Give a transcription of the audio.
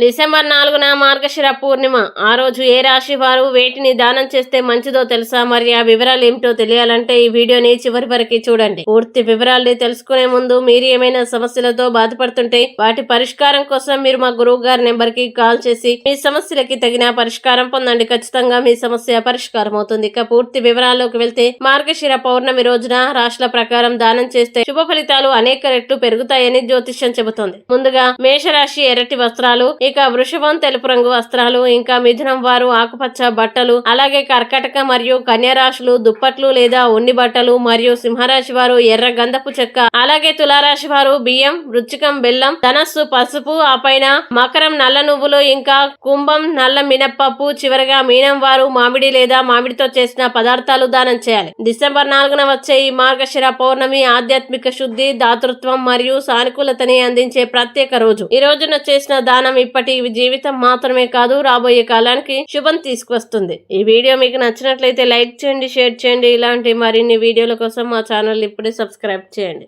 December నాలుగున మార్గశిర పూర్ణిమ. ఆ రోజు ఏ రాశి వారు వేటిని దానం చేస్తే మంచిదో తెలుసా? మరి ఆ వివరాలు ఏమిటో తెలియాలంటే ఈ వీడియోని చివరి వరకు చూడండి. పూర్తి వివరాల్ని తెలుసుకునే ముందు మీరు ఏమైనా సమస్యలతో బాధపడుతుంటే వాటి పరిష్కారం కోసం మీరు మా గురువు గారి నెంబర్కి కాల్ చేసి మీ సమస్యలకి తగిన పరిష్కారం పొందండి. ఖచ్చితంగా మీ సమస్య పరిష్కారం అవుతుంది ఇక పూర్తి వివరాల్లోకి వెళ్తే మార్గశిర పౌర్ణమి రోజున రాశుల ప్రకారం దానం చేస్తే శుభ ఫలితాలు అనేక రెట్లు పెరుగుతాయని జ్యోతిష్యం చెబుతోంది. ముందుగా మేషరాశి ఎర్రటి వస్త్రాలు ఇక వృషభం తెలుపు రంగు వస్త్రాలు ఇంకా మిథునం వారు ఆకుపచ్చ బట్టలు అలాగే కర్కటక మరియు కన్యారాశులు దుప్పట్లు లేదా ఉన్ని బట్టలు మరియు సింహరాశి వారు ఎర్ర గంధపు చెక్క. అలాగే తులారాశి వారు బియ్యం వృచ్చికం బెల్లం ధనస్సు పసుపు ఆ పైన మకరం నల్ల నువ్వులు ఇంకా కుంభం నల్ల మినప్పప్పు చివరగా మీనం వారు మామిడి లేదా మామిడితో చేసిన పదార్థాలు దానం చేయాలి. డిసెంబర్ నాలుగున వచ్చే ఈ మార్గశిర పౌర్ణమి ఆధ్యాత్మిక శుద్ధి దాతృత్వం మరియు సానుకూలతని అందించే ప్రత్యేక రోజు. ఈ రోజున చేసిన దానం ఇప్పటి జీవితం మాత్రమే కాదు రాబోయే కాలానికి శుభం తీసుకొస్తుంది. ఈ వీడియో మీకు నచ్చినట్లయితే లైక్ చేయండి షేర్ చేయండి. ఇలాంటి మరిన్ని వీడియోల కోసం మా ఛానల్ ఇప్పుడే సబ్స్క్రైబ్ చేయండి.